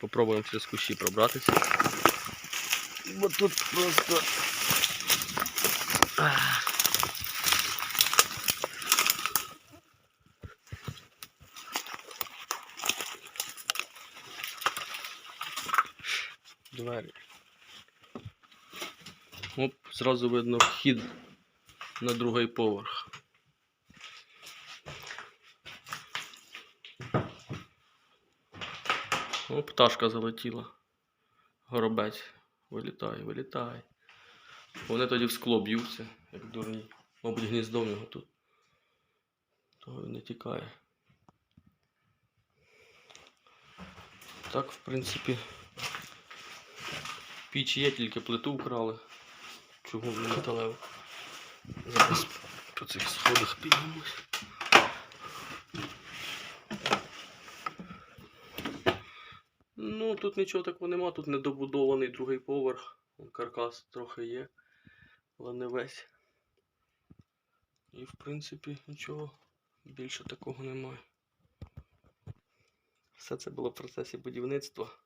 Попробуємо через кущі пробратися. Бо тут просто. Двері. Оп, зразу видно вхід на другий поверх. О, пташка залетіла. Горобець. Вилітай, вилітай. Вони тоді в скло б'ються, як дурні. Мабуть, гніздо в нього тут. Того він не тікає. Так, в принципі. Піч є, тільки плиту вкрали. Чого не металеву. Зараз по цих сходах піднімусь. Ну, тут нічого такого нема, тут недобудований другий поверх. Каркас трохи є, але не весь. І в принципі нічого більше такого немає. Все це було в процесі будівництва.